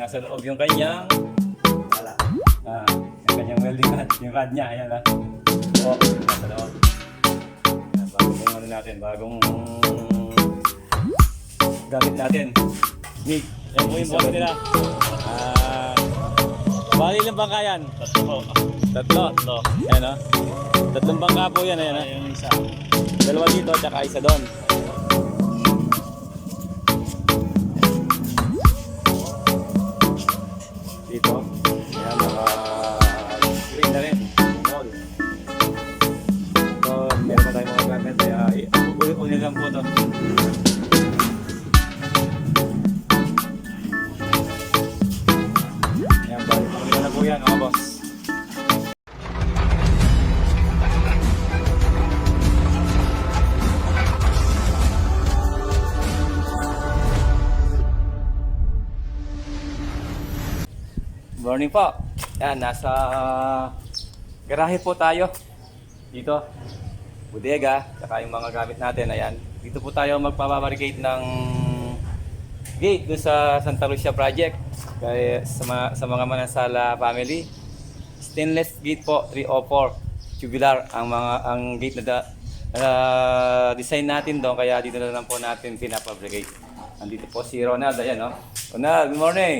nasa loob yung kanyang Wala. ah, yung kanyang welding rod, yung rod niya, ayan ah. Oo, nasa loob. Ayan, bagong ano natin, bagong gamit natin. Mig, yan po yung boss nila. Ah, bali ilang bangka yan? Tatlo po. Tatlo. Tatlo. Ayan ah. Tatlong bangka po yan, ayan ah. Yung isa. Dalawa dito, tsaka isa doon. Ulit-ulit lang po ito. Ayan, balik na po yan, mga boss. Morning po. Yan, nasa garahe po tayo. Dito. Bodega, saka yung mga gamit natin. Ayan. Dito po tayo magpapabarricade ng gate doon sa Santa Lucia Project. Kaya sa mga, sa mga Manansala family. Stainless gate po, 304. Tubular ang mga ang gate na da, ah, design natin doon kaya dito na lang po natin pinapabricate. Andito po si Ronald, ayan no. Ronald, good morning.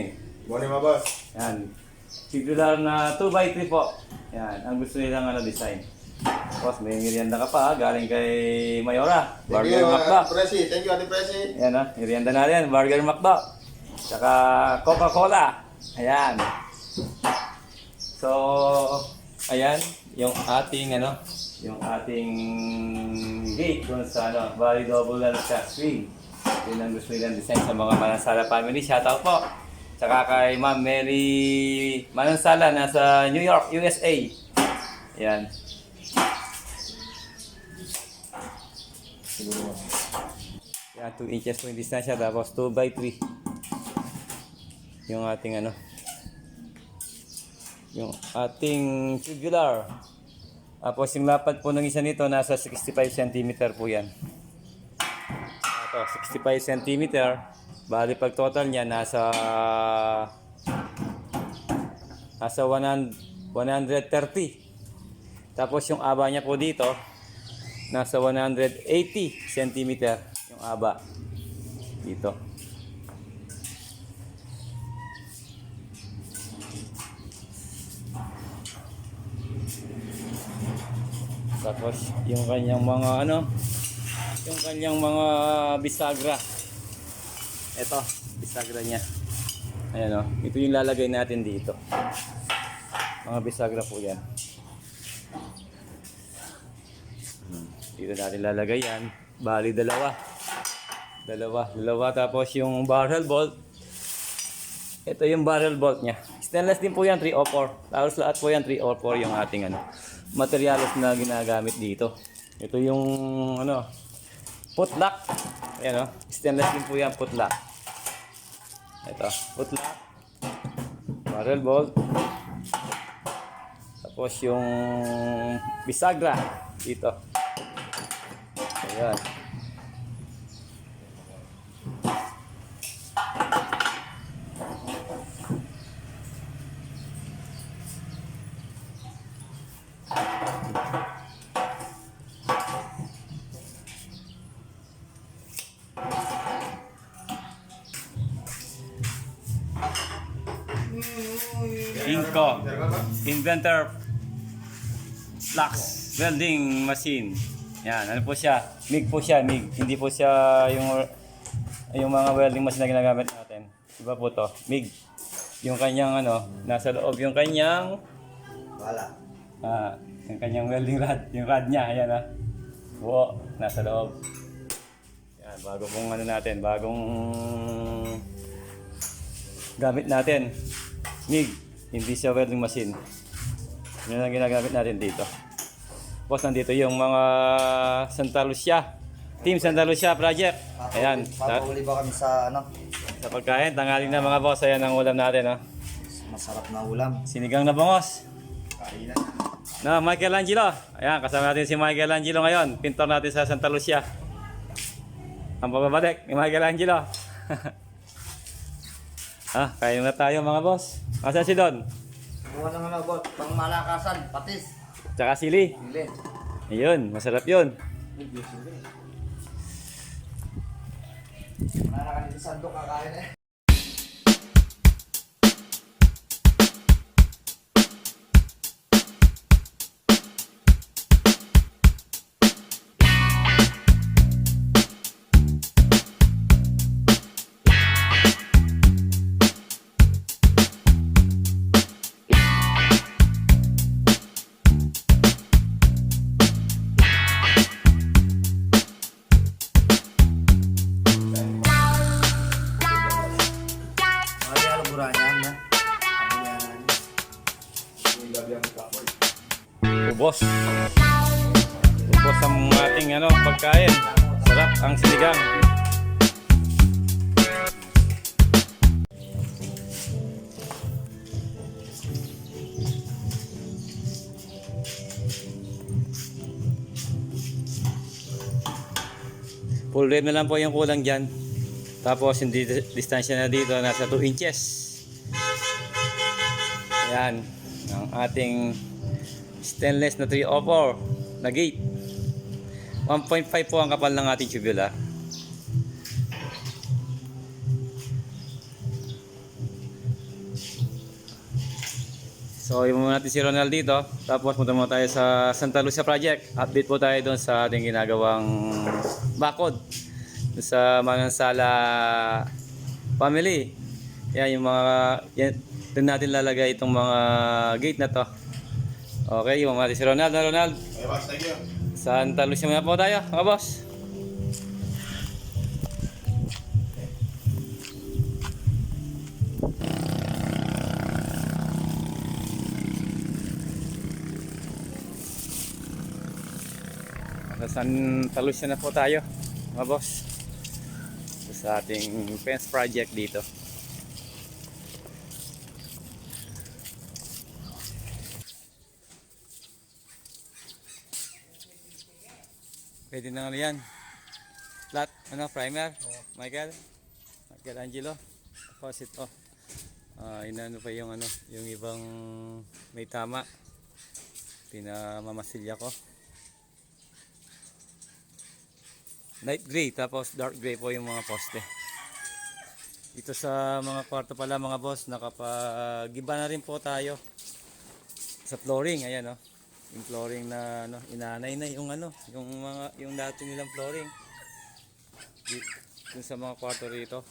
Morning mga boss. Yan. Tubular na 2x3 po. Yan. Ang gusto nilang ano, design. Tapos may merienda ka pa, ha? galing kay Mayora. Thank Burger you, Macdo. Ate Presi. Thank you, Ate Presi. Yan ha, merienda natin. Burger Macdo. Tsaka Coca-Cola. Ayan. So, ayan. Yung ating ano, yung ating gate doon sa ano, Valley Double sa swing. Yun ang gusto nilang design sa mga Manansala family. Shoutout po. Tsaka kay Ma'am Mary Manansala nasa New York, USA. Ayan. Yan, 2 inches po yung distansya tapos 2 by 3 yung ating ano yung ating tubular. Tapos yung lapad po ng isa nito nasa 65 cm po yan. Ito 65 cm bali pag total niya nasa nasa 100, 130 tapos yung aba niya po dito nasa 180 cm yung aba dito. Tapos yung kanyang mga ano, yung kanyang mga bisagra. Ito, bisagra niya. Ayan o, ito yung lalagay natin dito. Mga bisagra po yan. Dito natin lalagay yan. Bali dalawa. Dalawa. Dalawa. Tapos yung barrel bolt. Ito yung barrel bolt niya. Stainless din po yan, 304. Tapos lahat po yan, 304 yung ating ano, materials na ginagamit dito. Ito yung ano, putlock. Ayan o. Stainless din po yan, putlock. Ito, putlock. Barrel bolt. Tapos yung bisagra dito. Ayan. Inventor Flux Welding Machine. Yan, ano po siya? MIG po siya, MIG. Hindi po siya yung yung mga welding machine na ginagamit natin. Iba po to, MIG. Yung kanyang ano, nasa loob yung kanyang Wala. ah, yung kanyang welding rod, yung rod niya, ayan ah. Buo, nasa loob. Yan, bago pong ano natin, bagong gamit natin. MIG, hindi siya welding machine. Yun ang ginagamit natin dito. Tapos nandito yung mga Santa Lucia. Team Santa Lucia Project. Ayan. Sa, Papahuli ba kami sa ano? sa pagkain, tangaling na mga boss. Ayan ang ulam natin. Oh. Masarap na ulam. Sinigang na bangos. Kainan. Na, Michelangelo. Ayan, kasama natin si Michelangelo ngayon. Pintor natin sa Santa Lucia. Ang pababalik ni Michelangelo. Ah, kain na tayo mga boss. Asan si Don? Buwan naman ako, pang malakasan, patis. Tsaka sili. Hili. Ayun, masarap yun. Malakasan dito sa sandok kakain eh. Ubos. Ubos ang ating ano, pagkain. Sarap ang sinigang. Full red na lang po yung kulang dyan. Tapos yung di- distansya na dito nasa 2 inches. Ayan, ang ating stainless na 304 na gate. 1.5 po ang kapal ng ating tubular. So, yung muna natin si Ronald dito. Tapos punta muna tayo sa Santa Lucia Project. Update po tayo doon sa ating ginagawang bakod. Sa Manansala family. Yan yung mga yan, doon natin lalagay itong mga gate na to. Okay, yung mga si Ronald na Ronald. Okay, boss, thank you. Santa Lucia muna po tayo, mga boss. Sa Santa Lucia na po tayo, mga boss. Sa ating fence project dito. Pwede na nga yan. Flat, ano, primer. Michael. Michael Angelo. Tapos ito. Ah, inano pa yung ano, yung ibang may tama. Pinamamasilya ko. Light gray, tapos dark gray po yung mga poste. Dito sa mga kwarto pala mga boss, nakapag-iba na rin po tayo sa flooring. Ayan oh yung flooring na ano, inanay na yung ano, yung mga yung dati nilang flooring. Dun sa mga kwarto rito.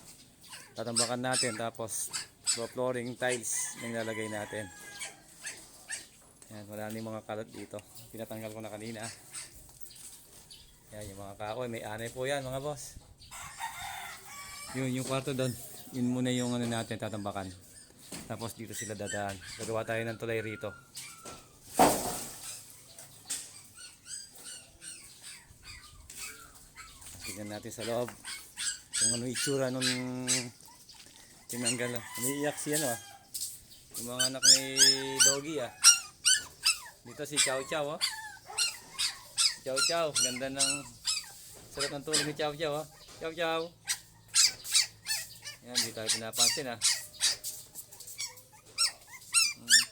Tatambakan natin tapos so flooring tiles yung lalagay natin. Yan, yung mga kalat dito. Pinatanggal ko na kanina. Yan, yung mga kahoy, may anay po yan mga boss. Yun, yung kwarto doon. Yun muna yung ano natin tatambakan. Tapos dito sila dadaan. Gagawa tayo ng tulay rito. Tignan natin sa loob. Kung ano itsura nung tinanggal. ah. Umiiyak si ano ah. Yung mga anak ni Doggy ah. Dito si Chow Chow ah. Chow Chow. Ganda ng sarap ng tulog ni Chow Chow ah. Chow Chow. Yan, di tayo pinapansin ah. Hmm.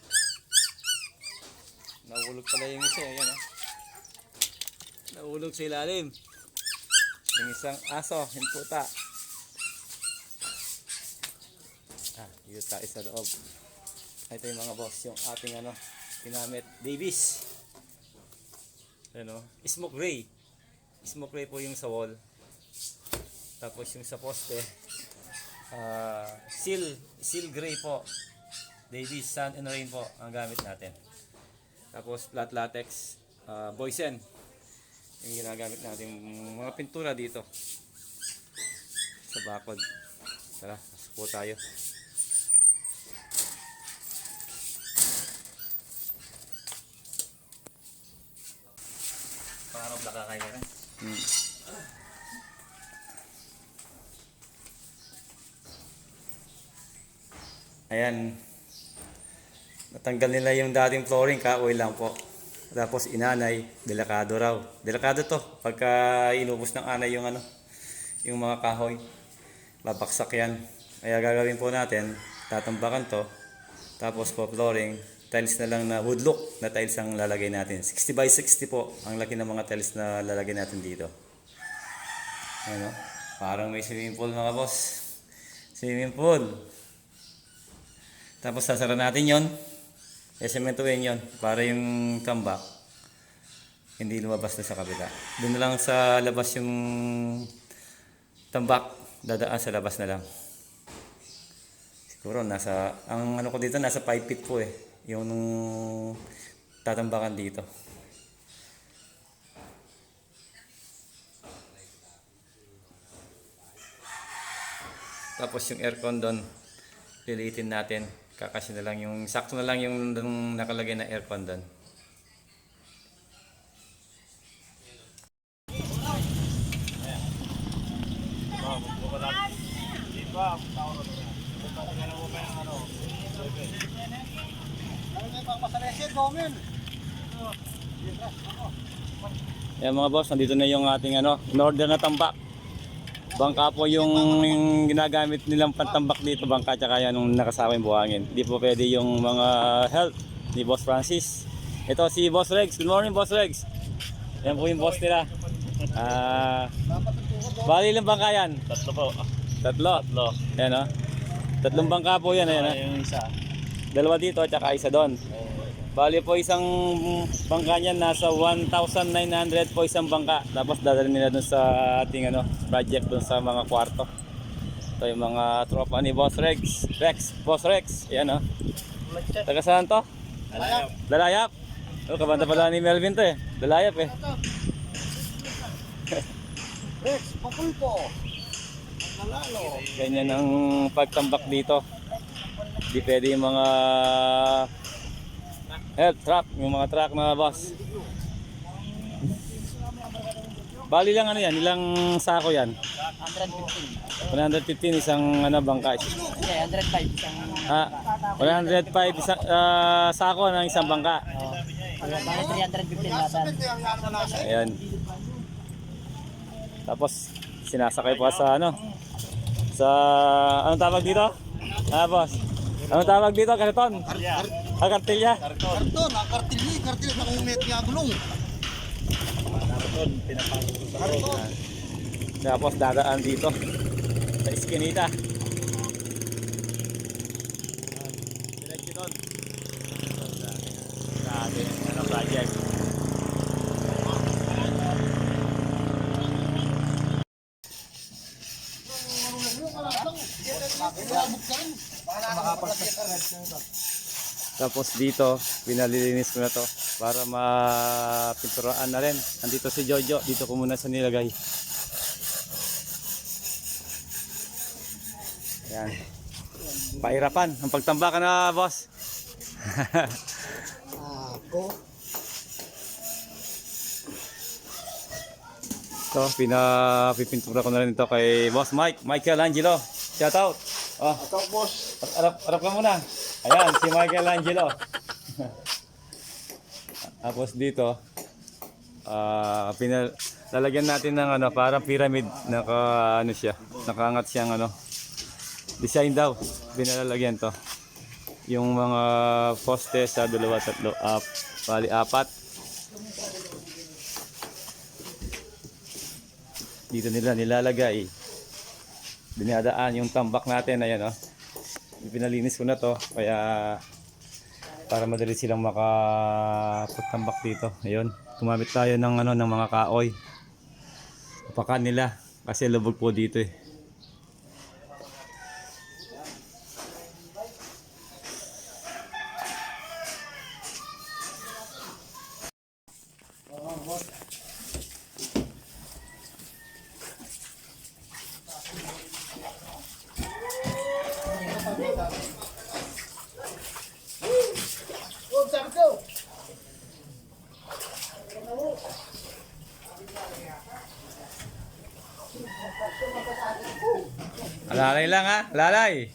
Nahulog pala yung isa. eh. Ayan ah. Nahulog sa ilalim. Yung isang aso, yung puta. Ah, dito tayo sa loob. Ito yung mga boss, yung ating ano, ginamit. Davis. Ano, smoke gray. Smoke gray po yung sa wall. Tapos yung sa poste, ah, seal, seal gray po. Davis Sun and Rain po ang gamit natin. Tapos flat latex, uh, Boysen yung ginagamit natin mga pintura dito. Sa bakod. Tara pasok po tayo. Pangarap laka kayo rin. hmm. ayan. Natanggal nila yung dating flooring kaoy lang po tapos inanay delikado raw delikado to pagka inubos ng anay yung ano yung mga kahoy babaksak yan Kaya gagawin po natin, tatambakan to, tapos po flooring, tiles na lang na wood look na tiles ang lalagay natin. 60 by 60 po ang laki ng mga tiles na lalagay natin dito. Ano? Parang may swimming pool mga boss. Swimming pool. Tapos sasara natin yon. Esementuhin yon para yung tambak hindi lumabas na sa kabila. Doon na lang sa labas yung tambak, dadaan sa labas na lang. Siguro nasa, ang ano ko dito, nasa 5 feet po eh. Yung tatambakan dito. Tapos yung aircon doon, lilitin natin. Kakasya na lang yung, sakto na lang yung, yung nakalagay na aircon doon. Yan mga boss, nandito na yung ating ano, in-order na tambak. Bangka po yung, yung ginagamit nilang pantambak dito, bangka tsaka yan nung nakasama yung buhangin. Hindi po pwede yung mga health ni Boss Francis. Ito si Boss Rex. Good morning Boss Rex. Yan po yung boss nila. Ah, bali ilang bangka yan? Tatlo po. Tatlo. Tatlo. Yan o. Tatlong bangka po yan. Ayan, ah. yung isa? Dalawa dito at saka isa doon. Bali po isang bangka niyan nasa 1,900 po isang bangka. Tapos dadalhin nila dun sa ating ano, project dun sa mga kwarto. Ito yung mga tropa ni Boss Rex. Rex, Boss Rex. Yan oh. Taga saan to? Alayap. Dalayap. Oh, kabanda pala ni Melvin to eh. Dalayap eh. Rex, papulpo. Nalalo. Ganyan ang pagtambak dito. Di pwede yung mga health truck, yung mga truck na boss. Bali lang ano yan, ilang sako yan? 115. 115 isang ano bangka. Yeah, 105 isang Ah, 105 isang ah, sako ng isang bangka. oh. Bale 315 lahat. Ayan. Tapos sinasakay pa sa ano? Sa anong tawag dito? Ah, boss. Anong tawag dito? Karton? Ah, kartilya. Karton, ang kartilyo, kartilyo na kung met nga gulong. Karton, pinapasok sa Karton. Tapos dadaan dito sa iskinita. Diretso doon. Grabe, ano project. Tapos dito, pinalilinis ko na to para mapinturaan na rin. Andito si Jojo, dito ko muna sa nilagay. Yan. Pahirapan ang pagtambakan na, boss. Ako. Ito, pinapipintura ko na rin ito kay Boss Mike, Michael Angelo. Shout out. Oh, Ito, boss. arap, arap ka muna. Ayan, si Michael Angelo. Tapos dito, ah pinal lalagyan natin ng ano, parang pyramid, naka ano siya, nakaangat siyang ano, design daw, binalalagyan to. Yung mga poste sa dalawa, tatlo, up, bali apat. Dito nila nilalagay. Dinadaan yung tambak natin, ayan oh. Pinalinis ko na to, kaya para madali silang makapagtambak dito. Ayun, gumamit tayo ng ano ng mga kaoy. Upakan nila kasi lubog po dito eh. Lalay lang ha, lalay.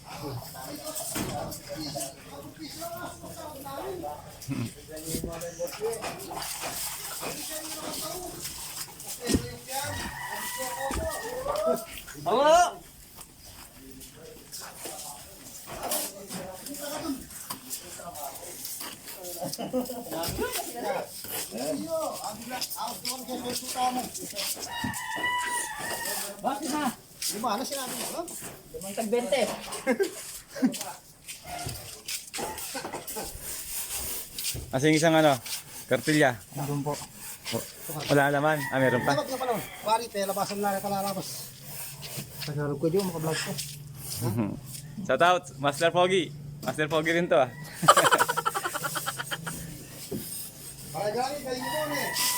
Hello? Bakit na? Lima, ano sinabi mo? Ano? Limang tag 20. Kasi yung isang ano, kartilya. Doon po. Wala naman. Ah, meron pa. Dapat na pala. Pari, te, labasan na rin palalabas. Tagarog ko dyan, makablog ko. Shout out, Master Pogi. Master Pogi rin to ah. Para gani, kayo mo eh.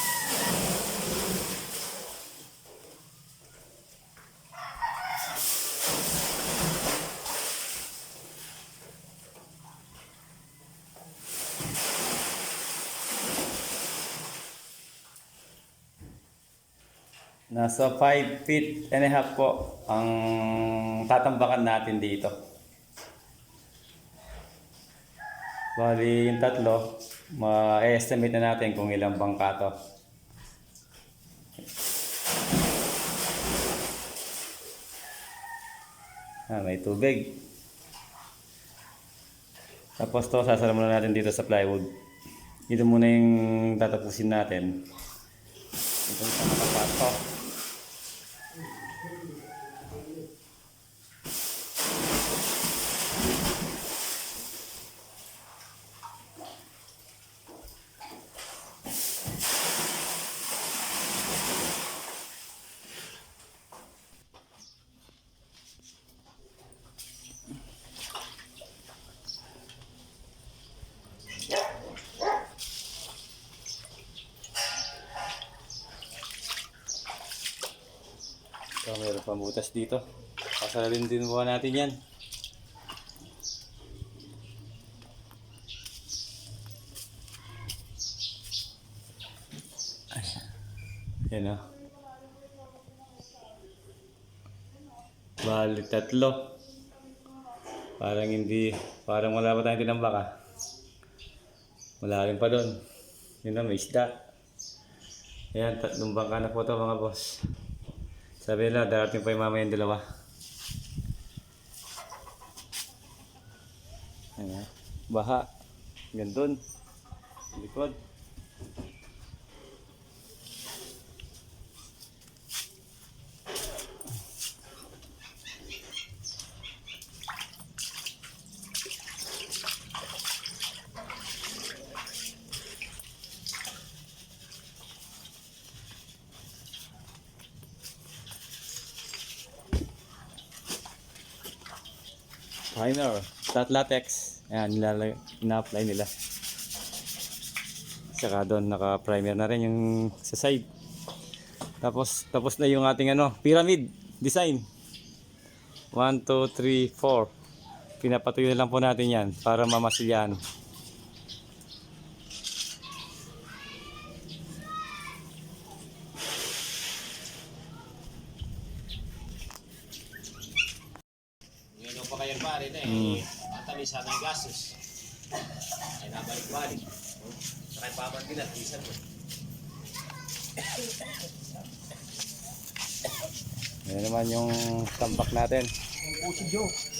Nasa 5 feet and a half po ang tatambakan natin dito. Bali, yung tatlo, ma-estimate na natin kung ilang bangka to. Ah, may tubig. Tapos to, sasara muna natin dito sa plywood. Dito muna yung tatapusin natin. Ito yung nakapasok. So, meron pang butas dito. Pasalin din buwan natin yan. Yan o. Bali, tatlo. Parang hindi, parang wala pa tayong tinambak ah. Wala rin pa doon. Yun na, may isda. Ayan, tatlong bangka na po to mga boss. Sabi nila, darating pa yung mama yung dalawa. Ayan. Baha. Gandun. Likod. Primer. Flat latex. Ayan, nilalagay, ina-apply nila. Saka doon, naka-primer na rin yung sa side. Tapos, tapos na yung ating ano, pyramid design. 1, 2, 3, 4. Pinapatuyo na lang po natin yan para mamasilyan. Ngayon pa kayo pare na eh. Matamis sana yung gastos. Ay nabalik-balik. Saka yung papantin at isan mo. Ayan naman yung tambak natin.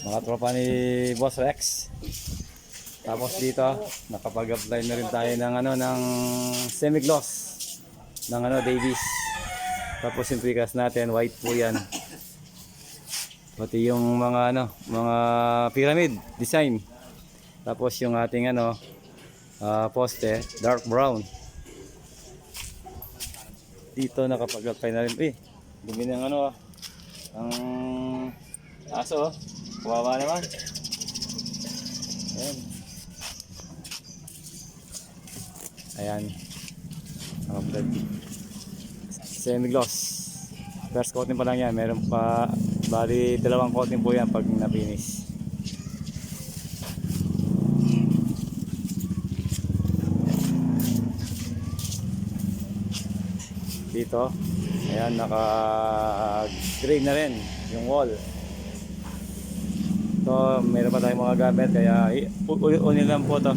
Mga tropa ni Boss Rex. Tapos dito, nakapag-apply na rin tayo ng ano ng semi-gloss ng ano Davies. Tapos yung precast natin, white po 'yan. Pati yung mga ano, mga pyramid design. Tapos yung ating ano ah, poste, dark brown. Dito nakapag-apply na rin. Eh, dumi ng ano ah. Ang aso, oh. kawawa naman. Ayan. Ayan. Naka-vlog. Semi-gloss. First coating pa lang yan. Meron pa, bali dalawang coating po yan pag na-finish. Dito, ayan, naka-green na rin yung wall. So, meron pa tayong mga gamit kaya unin lang po to.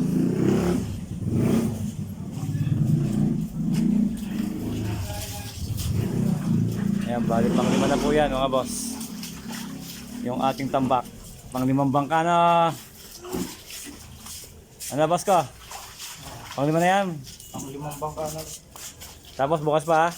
Ayan, bali pang lima na po yan mga boss. Yung ating tambak. Pang limang bangka na Ano boss ko? Pang lima na yan. Ang limang bangka na. Tapos bukas pa ha?